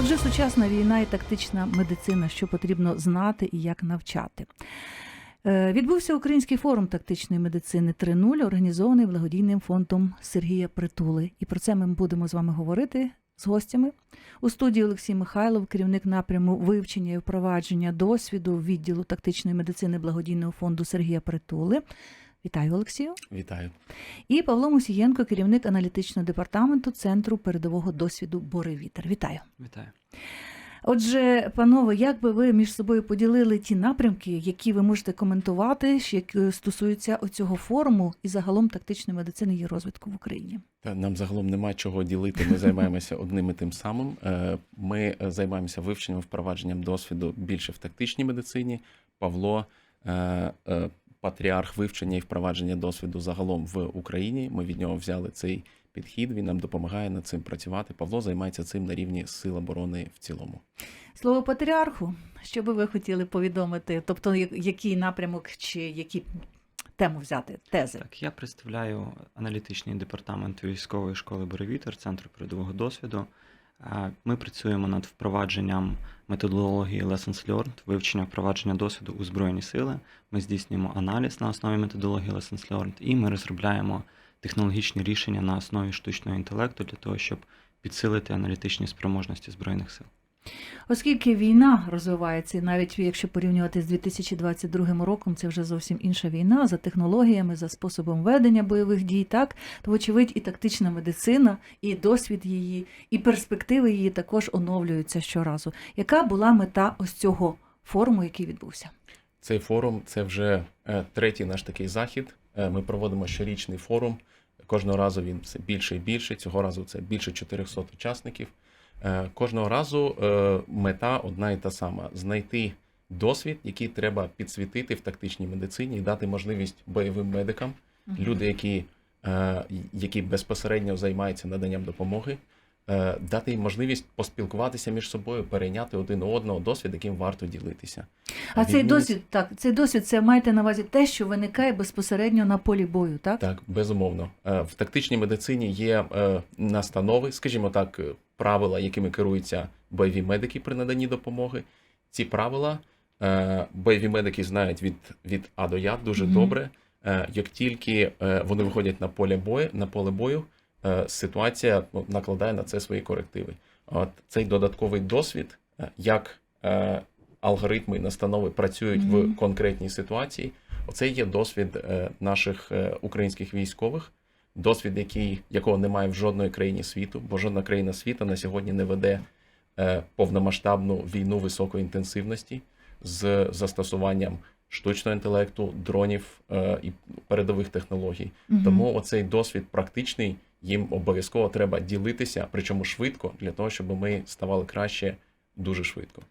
Отже, сучасна війна і тактична медицина, що потрібно знати і як навчати. Е, Відбувся український форум тактичної медицини 3.0, організований благодійним фондом Сергія Притули. І про це ми будемо з вами говорити з гостями. У студії Олексій Михайлов, керівник напряму вивчення і впровадження досвіду відділу тактичної медицини благодійного фонду Сергія Притули. Вітаю, Олексію. Вітаю. І Павло Мусієнко, керівник аналітичного департаменту Центру передового досвіду Боревітер. Вітаю. Вітаю. Отже, панове, як би ви між собою поділили ті напрямки, які ви можете коментувати, які стосуються оцього форуму і загалом тактичної медицини і розвитку в Україні? Та нам загалом нема чого ділити. Ми займаємося одним і тим самим. Е, Ми е, займаємося вивченням, впровадженням досвіду більше в тактичній медицині. Павло е, е, патріарх вивчення і впровадження досвіду загалом в Україні. Ми від нього взяли цей підхід. Він нам допомагає над цим працювати. Павло займається цим на рівні сил оборони в цілому. Слово патріарху, що би ви хотіли повідомити? Тобто, який напрямок чи які тему взяти? Тези? Так, я представляю аналітичний департамент військової школи Боревітер, Центру передового досвіду. Ми працюємо над впровадженням методології Lessons Learned, вивчення впровадження досвіду у Збройні сили. Ми здійснюємо аналіз на основі методології Lessons Learned, і ми розробляємо технологічні рішення на основі штучного інтелекту для того, щоб підсилити аналітичні спроможності Збройних сил. Оскільки війна розвивається, і навіть якщо порівнювати з 2022 роком, це вже зовсім інша війна за технологіями, за способом ведення бойових дій, так то вочевидь і тактична медицина, і досвід її, і перспективи її також оновлюються щоразу. Яка була мета ось цього форуму, який відбувся? Цей форум це вже е, третій наш такий захід. Е, Ми проводимо щорічний форум. Кожного разу він все більше і більше. Цього разу це більше 400 учасників. Е, Кожного разу е, мета одна і та сама: знайти досвід, який треба підсвітити в тактичній медицині і дати можливість бойовим медикам, люди, які, е, які безпосередньо займаються наданням допомоги, дати їм можливість поспілкуватися між собою, перейняти один одного досвід, яким варто ділитися. А цей досвід, так, цей досвід, це маєте на увазі те, що виникає безпосередньо на полі бою, так? Так, безумовно. В тактичній медицині є настанови, скажімо так, правила, якими керуються бойові медики при наданні допомоги. Ці правила е, бойові медики знають від, від А до Я дуже Мгм. добре. Е, Як тільки е, вони виходять на поле бою, на поле бою, е, ситуація ну, накладає на це свої корективи. От цей додатковий досвід, е, як е, алгоритми і настанови працюють Мгм. в конкретній ситуації. Оце є досвід е, наших е, українських військових, досвід, який, якого немає в жодної країні світу, бо жодна країна світу на сьогодні не веде е, повномасштабну війну високої інтенсивності з застосуванням штучного інтелекту, дронів е, і передових технологій. Мгм. Тому оцей досвід практичний їм обов'язково треба ділитися, причому швидко, для того, щоб ми ставали краще дуже швидко.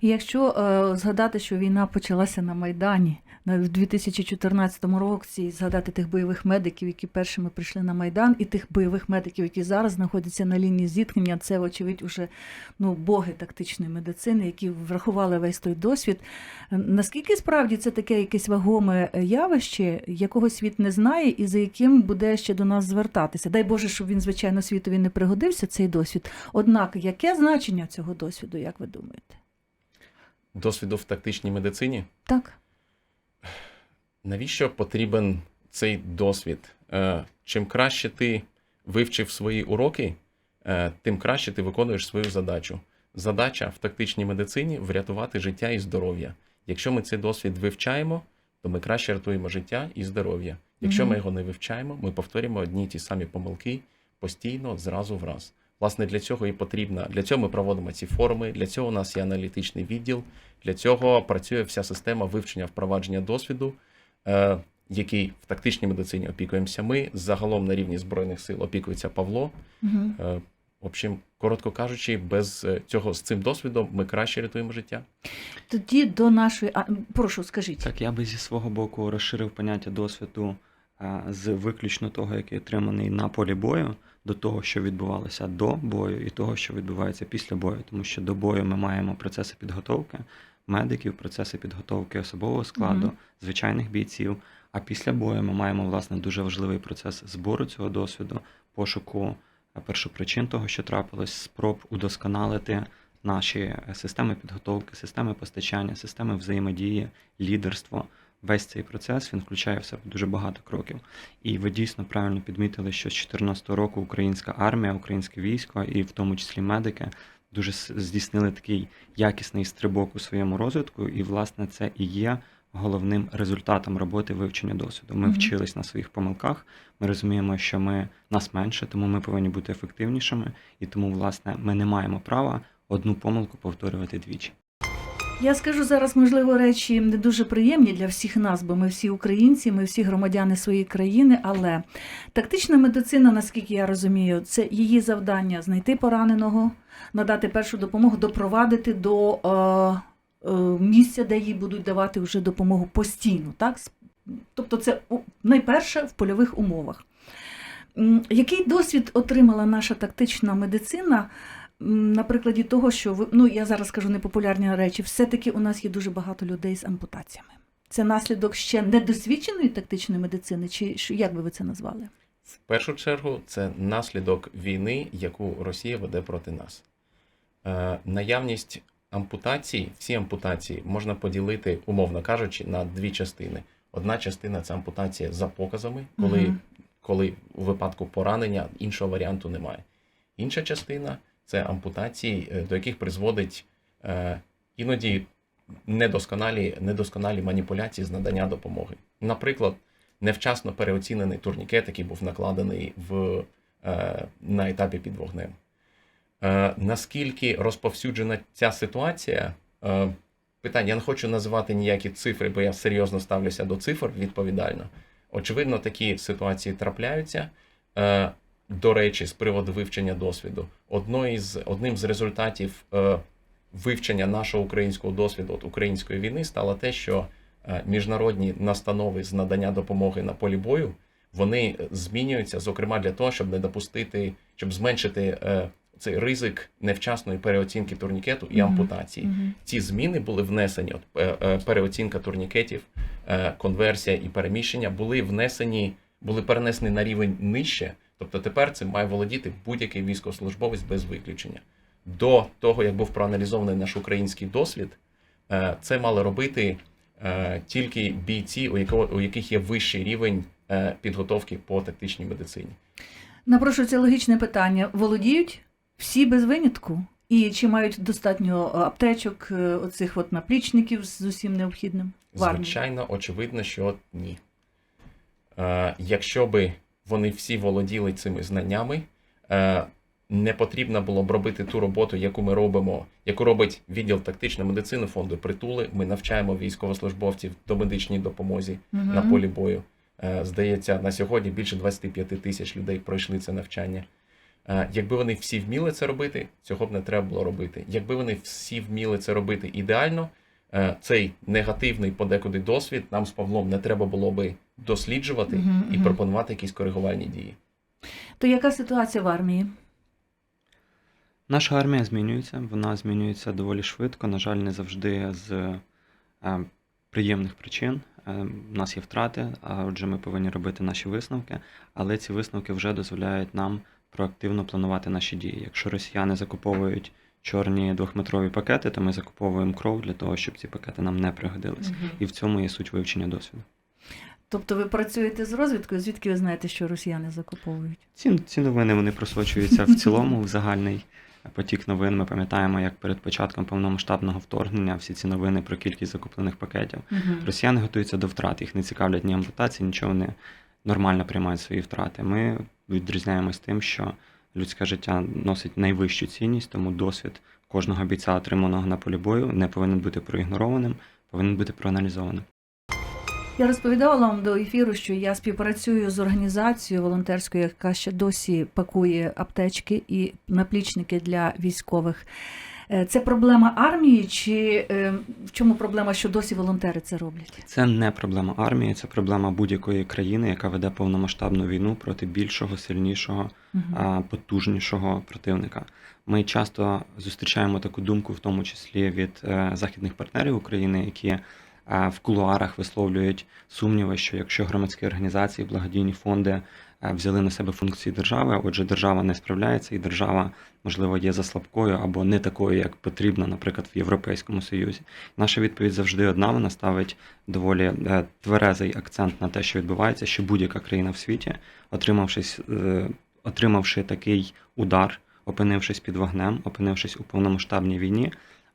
Якщо е, згадати, що війна почалася на Майдані в 2014 році, згадати тих бойових медиків, які першими прийшли на Майдан, і тих бойових медиків, які зараз знаходяться на лінії зіткнення, це, очевидь, уже ну, боги тактичної медицини, які врахували весь той досвід. Наскільки справді це таке якесь вагоме явище, якого світ не знає, і за яким буде ще до нас звертатися? Дай Боже, щоб він, звичайно, світові не пригодився, цей досвід. Однак, яке значення цього досвіду, як ви думаєте? Досвіду в тактичній медицині. Так. Навіщо потрібен цей досвід? Е, Чим краще ти вивчив свої уроки, е, тим краще ти виконуєш свою задачу. Задача в тактичній медицині врятувати життя і здоров'я. Якщо ми цей досвід вивчаємо, то ми краще рятуємо життя і здоров'я. Якщо ми його не вивчаємо, ми повторюємо одні й ті самі помилки постійно, зразу в раз. Власне, для цього і потрібно. Для цього ми проводимо ці форуми, для цього у нас є аналітичний відділ, для цього працює вся система вивчення впровадження досвіду, е, який в тактичній медицині опікуємося ми. Загалом на рівні Збройних сил опікується Павло. Угу. Е, в общем, коротко кажучи, без е, цього з цим досвідом ми краще рятуємо життя. Тоді до нашої. А, прошу, скажіть. Так, я би зі свого боку розширив поняття досвіду а, з виключно того, який отриманий на полі бою, до того, що відбувалося до бою, і того, що відбувається після бою. Тому що до бою ми маємо процеси підготовки медиків, процеси підготовки особового складу, Мгм. звичайних бійців. А після бою ми маємо власне дуже важливий процес збору цього досвіду, пошуку першопричин того, що трапилось, спроб удосконалити наші е, системи підготовки, системи постачання, системи взаємодії, лідерство. Весь цей процес він включає в себе дуже багато кроків. І ви дійсно правильно підмітили, що з 2014 року українська армія, українське військо, і в тому числі медики, дуже здійснили такий якісний стрибок у своєму розвитку, і власне це і є головним результатом роботи вивчення досвіду. Ми Мгм. вчились на своїх помилках. Ми розуміємо, що ми нас менше, тому ми повинні бути ефективнішими, і тому, власне, ми не маємо права одну помилку повторювати двічі. Я скажу зараз, можливо, речі не дуже приємні для всіх нас, бо ми всі українці, ми всі громадяни своєї країни. Але тактична медицина, наскільки я розумію, це її завдання знайти пораненого, надати першу допомогу, допровадити до е, е, місця, де їй будуть давати вже допомогу постійно. Так? Тобто, це найперше в польових умовах. Який досвід отримала наша тактична медицина? На прикладі того, що ви ну я зараз скажу непопулярні речі, все-таки у нас є дуже багато людей з ампутаціями. Це наслідок ще недосвідченої тактичної медицини, чи як би ви це назвали? В першу чергу, це наслідок війни, яку Росія веде проти нас. Е, наявність ампутацій, всі ампутації можна поділити, умовно кажучи, на дві частини. Одна частина це ампутація за показами, коли, Мгм. коли у випадку поранення іншого варіанту немає. Інша частина це ампутації, е, до яких призводить е, іноді недосконалі, недосконалі маніпуляції з надання допомоги. Наприклад, невчасно переоцінений турнікет, який був накладений в, е, на етапі під вогнем. Наскільки розповсюджена ця ситуація? Питання, я не хочу називати ніякі цифри, бо я серйозно ставлюся до цифр відповідально. Очевидно, такі ситуації трапляються. До речі, з приводу вивчення досвіду, одною із, одним з результатів е, вивчення нашого українського досвіду от української війни стало те, що е, міжнародні настанови з надання допомоги на полі бою вони змінюються, зокрема для того, щоб не допустити, щоб зменшити е, цей ризик невчасної переоцінки турнікету і ампутації. Мгм. Ці зміни були внесені. От, е, е, переоцінка турнікетів, е, конверсія і переміщення були внесені, були перенесені на рівень нижче. Тобто тепер цим має володіти будь-який військовослужбовець без виключення. До того, як був проаналізований наш український досвід, е, це мали робити е, тільки бійці, у якого у яких є вищий рівень е, підготовки по тактичній медицині. Напрошується логічне питання: володіють всі без винятку? І чи мають достатньо аптечок, оцих от наплічників з усім необхідним? Звичайно, очевидно, що ні. Якщо би вони всі володіли цими знаннями, е, не потрібно було б робити ту роботу, яку ми робимо, яку робить відділ тактичної медицини фонду притули. Ми навчаємо військовослужбовців до медичній допомозі Мгм. на полі бою. Е, Здається, на сьогодні більше 25 тисяч людей пройшли це навчання. Е, Якби вони всі вміли це робити, цього б не треба було робити. Якби вони всі вміли це робити ідеально, цей негативний подекуди досвід нам з Павлом не треба було би досліджувати Мгм, і мгм. пропонувати якісь коригувальні дії. То яка ситуація в армії? Наша армія змінюється, вона змінюється доволі швидко. На жаль, не завжди з е, приємних причин. Е, У нас є втрати, а отже, ми повинні робити наші висновки, але ці висновки вже дозволяють нам проактивно планувати наші дії. Якщо росіяни закуповують чорні двохметрові пакети, то ми закуповуємо кров для того, щоб ці пакети нам не пригодились. Мгм. І в цьому є суть вивчення досвіду. Тобто ви працюєте з розвідкою, звідки ви знаєте, що росіяни закуповують? Ці, ці новини вони просочуються в цілому в загальний потік новин. Ми пам'ятаємо, як перед початком повномасштабного вторгнення всі ці новини про кількість закуплених пакетів. Мгм. Росіяни готуються до втрат, їх не цікавлять ні ампутації, нічого вони нормально приймають свої втрати. Ми відрізняємось тим, що людське життя носить найвищу цінність, тому досвід кожного бійця, отриманого на полі бою, не повинен бути проігнорованим, повинен бути проаналізованим. Я розповідала вам до ефіру, що я співпрацюю з організацією волонтерською, яка ще досі пакує аптечки і наплічники для військових. Е, Це проблема армії, чи е, в чому проблема, що досі волонтери це роблять? Це не проблема армії, це проблема будь-якої країни, яка веде повномасштабну війну проти більшого, сильнішого, а, потужнішого противника. Ми часто зустрічаємо таку думку, в тому числі від е, західних партнерів України, які в кулуарах висловлюють сумніви, що якщо громадські організації, благодійні фонди е, взяли на себе функції держави. Отже, держава не справляється, і держава, можливо, є заслабкою або не такою, як потрібно, наприклад, в Європейському Союзі. Наша відповідь завжди одна. Вона ставить доволі е, тверезий акцент на те, що відбувається, що будь-яка країна в світі, отримавшись, е, отримавши такий удар, опинившись під вогнем, опинившись у повномасштабній війні,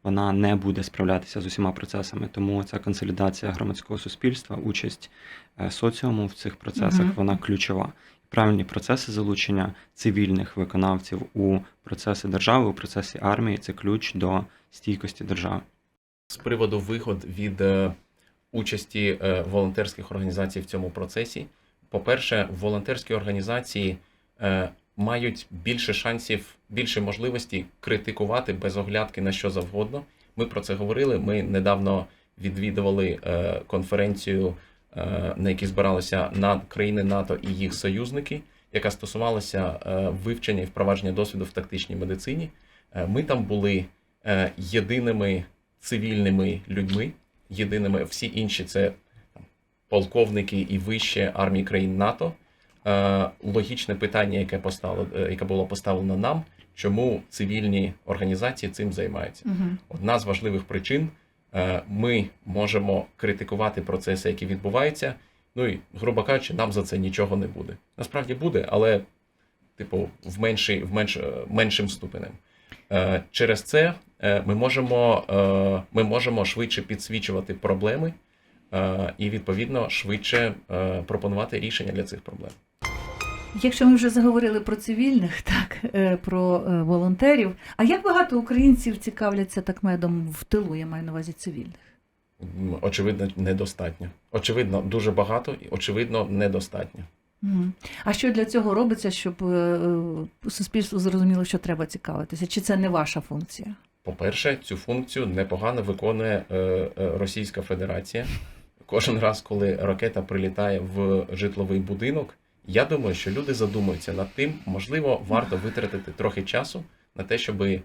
вона не буде справлятися з усіма процесами. Тому ця консолідація громадського суспільства, участь е, соціуму в цих процесах, Мгм. вона ключова. Правильні процеси залучення цивільних виконавців у процеси держави, у процесі армії це ключ до стійкості держави. З приводу вигод від е, участі е, волонтерських організацій в цьому процесі. По-перше, волонтерські організації мають більше шансів, більше можливості критикувати без оглядки на що завгодно. Ми про це говорили. Ми недавно відвідували е, конференцію, е, на якій збиралися на країни НАТО і їх союзники, яка стосувалася е, вивчення і впровадження досвіду в тактичній медицині. Ми там були єдиними цивільними людьми. Єдиними всі інші це полковники і вище армії країн НАТО. Е, логічне питання, яке постало, е, яке було поставлено нам, чому цивільні організації цим займаються. Угу. Одна з важливих причин е, ми можемо критикувати процеси, які відбуваються. Ну і, грубо кажучи, нам за це нічого не буде. Насправді буде, але, типу, в, менший, в менш, меншим ступенем. Через це ми можемо, ми можемо швидше підсвічувати проблеми і, відповідно, швидше е, пропонувати рішення для цих проблем. Якщо ми вже заговорили про цивільних, так е, про е, волонтерів. А як багато українців цікавляться такмедом в тилу, я маю на увазі цивільних? Очевидно, недостатньо. Очевидно, дуже багато і очевидно, недостатньо. А що для цього робиться, щоб е, е, суспільство зрозуміло, що треба цікавитися? Чи це не ваша функція? По-перше, цю функцію непогано виконує е, е, Російська Федерація. Кожен раз, коли ракета прилітає в житловий будинок, я думаю, що люди задумуються над тим, можливо, варто витратити трохи часу на те, щоб е,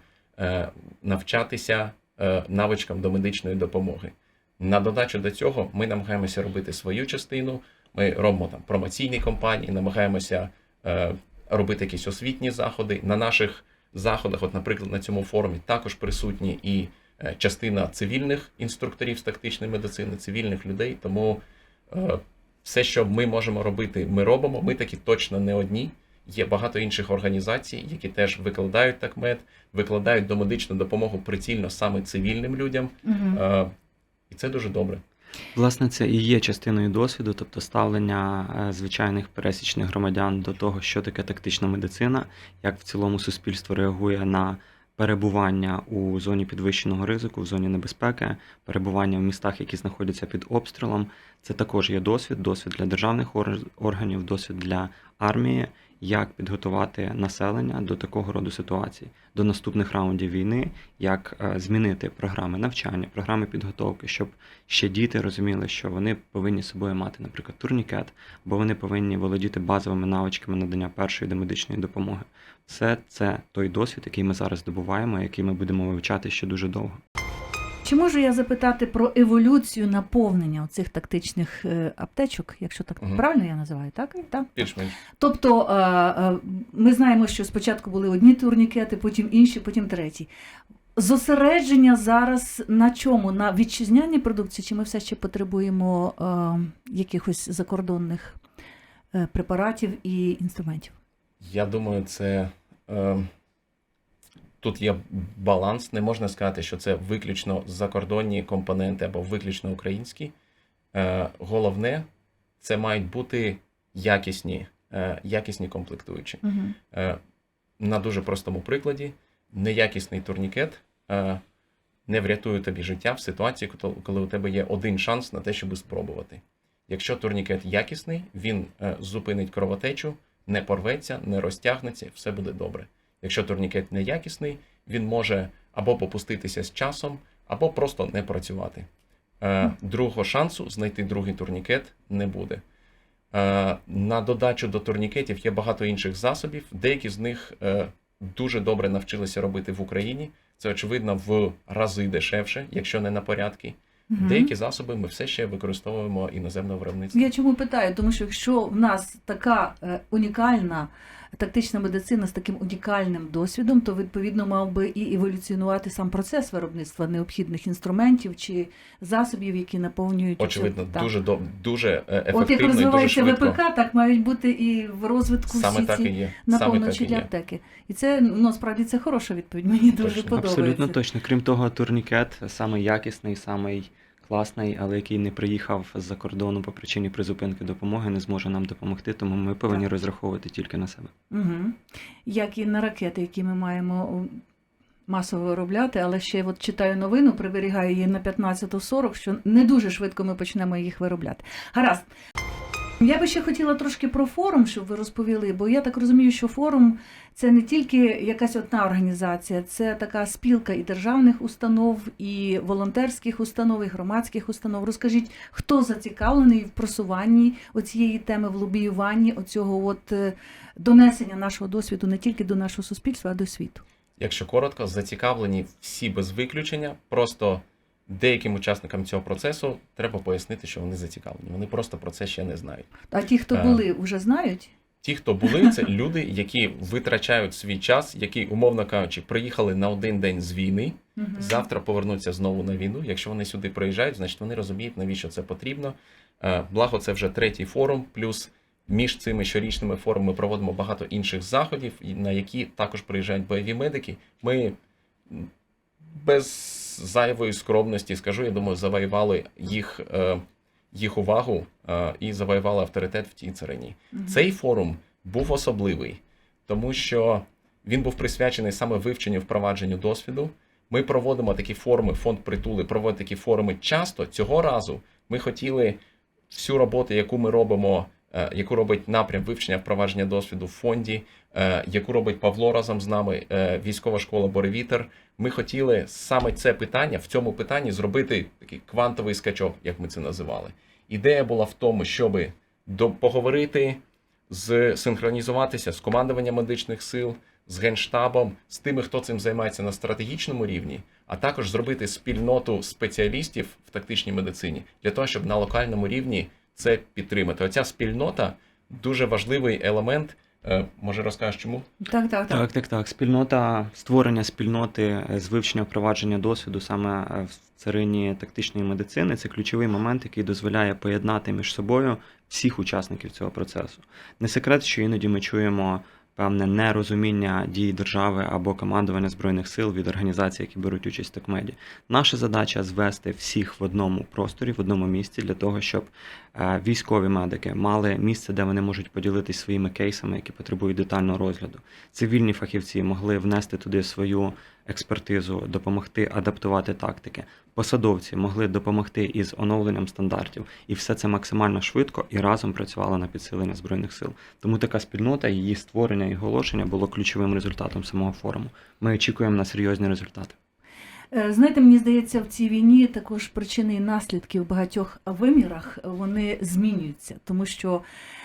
навчатися е, навичкам до медичної допомоги. На додачу до цього ми намагаємося робити свою частину. Ми робимо там промоційні кампанії, намагаємося е, робити якісь освітні заходи. На наших заходах, от, наприклад, на цьому форумі також присутні і частина цивільних інструкторів з тактичної медицини, цивільних людей. Тому е, все, що ми можемо робити, ми робимо. Ми такі точно не одні. Є багато інших організацій, які теж викладають такмед, викладають домедичну допомогу прицільно саме цивільним людям. Угу. Е, І це дуже добре. Власне, це і є частиною досвіду, тобто ставлення е, звичайних пересічних громадян до того, що таке тактична медицина, як в цілому суспільство реагує на перебування у зоні підвищеного ризику, в зоні небезпеки, перебування в містах, які знаходяться під обстрілом. Це також є досвід, досвід для державних органів, досвід для армії, як підготувати населення до такого роду ситуацій, до наступних раундів війни, як е, змінити програми навчання, програми підготовки, щоб ще діти розуміли, що вони повинні собою мати, наприклад, турнікет, бо вони повинні володіти базовими навичками надання першої домедичної допомоги. Все це той досвід, який ми зараз здобуваємо, який ми будемо вивчати ще дуже довго. Чи можу я запитати про еволюцію наповнення цих тактичних е, аптечок, якщо так Мгм. правильно я називаю, так? так? Більш-менш. Тобто е, е, ми знаємо, що спочатку були одні турнікети, потім інші, потім треті. Зосередження зараз на чому? На вітчизняній продукції, чи ми все ще потребуємо якихось закордонних препаратів і інструментів? Я думаю, це е, тут є баланс. Не можна сказати, що це виключно закордонні компоненти або виключно українські. Е, головне, це мають бути якісні, е, якісні комплектуючі. Угу. Е, на дуже простому прикладі, неякісний турнікет е, не врятує тобі життя в ситуації, коли у тебе є один шанс на те, щоб спробувати. Якщо турнікет якісний, він е, зупинить кровотечу, не порветься, не розтягнеться, все буде добре. Якщо турнікет неякісний, він може або попуститися з часом, або просто не працювати. Е, Другого шансу знайти другий турнікет не буде. Е, На додачу до турнікетів є багато інших засобів. Деякі з них е, дуже добре навчилися робити в Україні. Це очевидно в рази дешевше, якщо не на порядки. Мгм. Деякі засоби ми все ще використовуємо іноземного виробництва. Я чому питаю? Тому що якщо в нас така унікальна тактична медицина з таким унікальним досвідом, то відповідно мав би і еволюціонувати сам процес виробництва необхідних інструментів чи засобів, які наповнюють Очевидно, так. дуже до дуже е, От як ефективно і дуже. ВПК, так мають бути і в розвитку Саме всі так і є. Саме наповнювачі для аптеки. І це ну справді це хороша відповідь. Мені дуже подобається. Абсолютно точно. Крім того, турнікет самий якісний, самий класний, але який не приїхав з-за кордону по причині призупинки допомоги, не зможе нам допомогти, тому ми повинні Так. розраховувати тільки на себе. Угу. Як і на ракети, які ми маємо масово виробляти, але ще от читаю новину, приберігаю її на 15.40, що не дуже швидко ми почнемо їх виробляти. Гаразд. Я би ще хотіла трошки про форум, щоб ви розповіли, бо я так розумію, що форум це не тільки якась одна організація, це така спілка і державних установ, і волонтерських установ, і громадських установ. Розкажіть, хто зацікавлений в просуванні оцієї теми, в лобіюванні оцього от е, донесення нашого досвіду не тільки до нашого суспільства, а до світу. Якщо коротко, зацікавлені всі без виключення. Просто деяким учасникам цього процесу треба пояснити, що вони зацікавлені. Вони просто про це ще не знають. А ті, хто Е. були, вже знають. Ті, хто були, це люди, які витрачають свій час, які, умовно кажучи, приїхали на один день з війни, Мгм. завтра повернуться знову на війну. Якщо вони сюди приїжджають, значить вони розуміють, навіщо це потрібно. Е, Благо, це вже третій форум, плюс між цими щорічними форумами проводимо багато інших заходів, на які також приїжджають бойові медики. Ми м, без зайвої скромності скажу, я думаю, завоювали їх, е, їх увагу е, і завоювали авторитет в тій царині. Мгм. Цей форум був особливий, тому що він був присвячений саме вивченню впровадженню досвіду. Ми проводимо такі форуми, фонд притули проводить такі форуми часто. Цього разу ми хотіли всю роботу, яку ми робимо, е, яку робить напрям вивчення впровадження досвіду в фонді, яку робить Павло разом з нами, е, військова школа Боревітер. Ми хотіли саме це питання в цьому питанні зробити такий квантовий скачок, як ми це називали. Ідея була в тому, щоб поговорити синхронізуватися з командуванням медичних сил, з генштабом, з тими, хто цим займається на стратегічному рівні, а також зробити спільноту спеціалістів в тактичній медицині для того, щоб на локальному рівні це підтримати. Оця спільнота дуже важливий елемент. Е, Може розкажеш чому? Так, так, так. Так, так, так. Спільнота, створення спільноти е, з вивчення впровадження досвіду саме е, в царині тактичної медицини це ключовий момент, який дозволяє поєднати між собою всіх учасників цього процесу. Не секрет, що іноді ми чуємо певне нерозуміння дій держави або командування збройних сил від організацій, які беруть участь в такмеді. Наша задача звести всіх в одному просторі, в одному місці для того, щоб е, військові медики мали місце, де вони можуть поділитися своїми кейсами, які потребують детального розгляду. Цивільні фахівці могли внести туди свою експертизу, допомогти адаптувати тактики. Посадовці могли допомогти із оновленням стандартів, і все це максимально швидко і разом працювало на підсилення збройних сил. Тому така спільнота, її створення і оголошення було ключовим результатом самого форуму. Ми очікуємо на серйозні результати. Е, Знаєте, мені здається, в цій війні також причини і наслідки в багатьох вимірах вони змінюються, тому що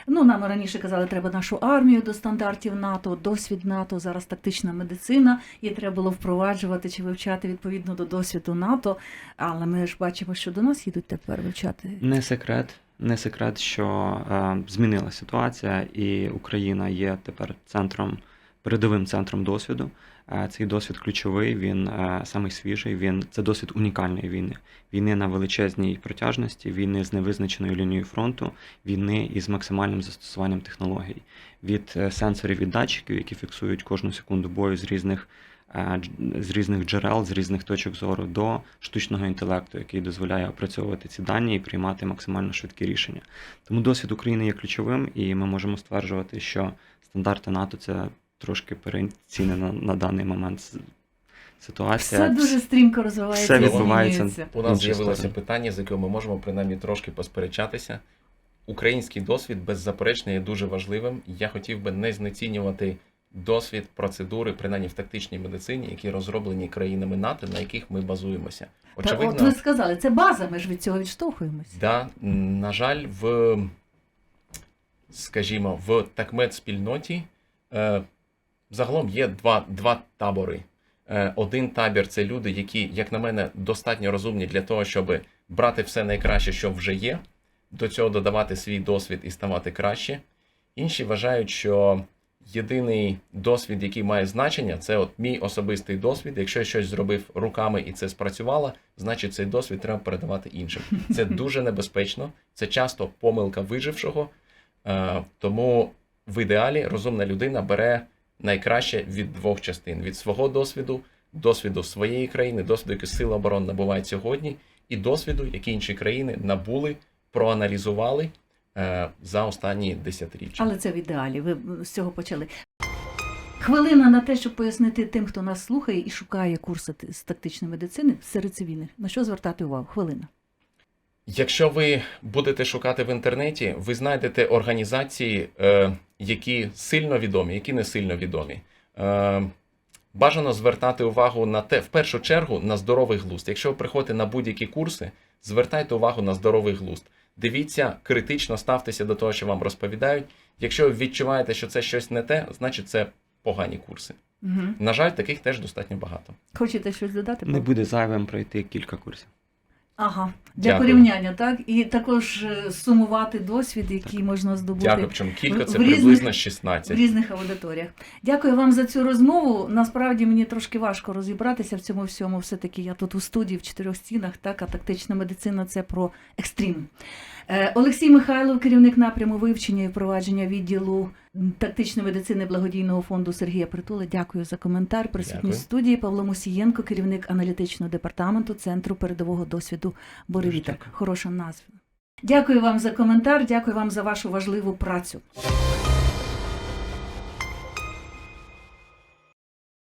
ну нам раніше казали, треба нашу армію до стандартів НАТО, досвід НАТО, зараз тактична медицина, і треба було впроваджувати чи вивчати відповідно до досвіду НАТО. Але ми ж бачимо, що до нас їдуть тепер вивчати. Не секрет, не секрет, що е, змінила ситуація, і Україна є тепер центром, передовим центром досвіду. Цей досвід ключовий, він самий свіжий. Він це досвід унікальної війни. Війни на величезній протяжності, війни з невизначеною лінією фронту, війни із максимальним застосуванням технологій від е, сенсорів і датчиків, які фіксують кожну секунду бою з різних. З різних джерел, з різних точок зору до штучного інтелекту, який дозволяє опрацьовувати ці дані і приймати максимально швидкі рішення. Тому досвід України є ключовим, і ми можемо стверджувати, що стандарти НАТО це трошки переоцінена на даний момент ситуація. Все дуже стрімко розвивається. все і відбувається. змінюється. У нас з'явилося питання, з яким ми можемо принаймні трошки посперечатися. Український досвід беззаперечно є дуже важливим. Я хотів би не знецінювати досвід, процедури, принаймні в тактичній медицині, які розроблені країнами НАТО, на яких ми базуємося. Та, от ви сказали, це база, ми ж від цього відштовхуємось. Да, м, на жаль, в, скажімо, в такмед спільноті е, загалом є два, два табори. Е, один табір це люди, які, як на мене, достатньо розумні для того, щоб брати все найкраще, що вже є, до цього додавати свій досвід і ставати краще. Інші вважають, що єдиний досвід, який має значення, це от мій особистий досвід. Якщо я щось зробив руками і це спрацювало, значить цей досвід треба передавати іншим. Це дуже небезпечно, це часто помилка вижившого. Е, Тому в ідеалі розумна людина бере найкраще від двох частин: від свого досвіду, досвіду своєї країни, досвіду, який сили оборони набувають сьогодні, і досвіду, який інші країни набули, проаналізували е, за останні десятиріччя. Але це в ідеалі. Ви з цього почали. Хвилина на те, щоб пояснити тим, хто нас слухає і шукає курси з тактичної медицини серед цивільних. На що звертати увагу? Хвилина. Якщо ви будете шукати в інтернеті, ви знайдете організації, е, які сильно відомі, які не сильно відомі. Е, бажано звертати увагу на те, в першу чергу, на здоровий глузд. Якщо ви приходите на будь-які курси, звертайте увагу на здоровий глузд. Дивіться, критично ставтеся до того, що вам розповідають. Якщо ви відчуваєте, що це щось не те, значить це погані курси. Угу. На жаль, таких теж достатньо багато. Хочете щось додати? Не буде зайвим пройти кілька курсів. Ага, для Дякую. порівняння, так? І також е, сумувати досвід, який можна здобути Дякую, причому кілька це в різних- приблизно в різних аудиторіях. Дякую вам за цю розмову. Насправді мені трошки важко розібратися в цьому всьому. Все-таки я тут у студії в чотирьох стінах, так, а тактична медицина це про екстрім. Е, Олексій Михайлов, керівник напряму вивчення і впровадження відділу тактичної медицини благодійного фонду Сергія Притули. Дякую за коментар. Присутній студії Павло Мусієнко, керівник аналітичного департаменту Центру передового досвіду Боревітер. Хороша назва. Дякую вам за коментар. Дякую вам за вашу важливу працю.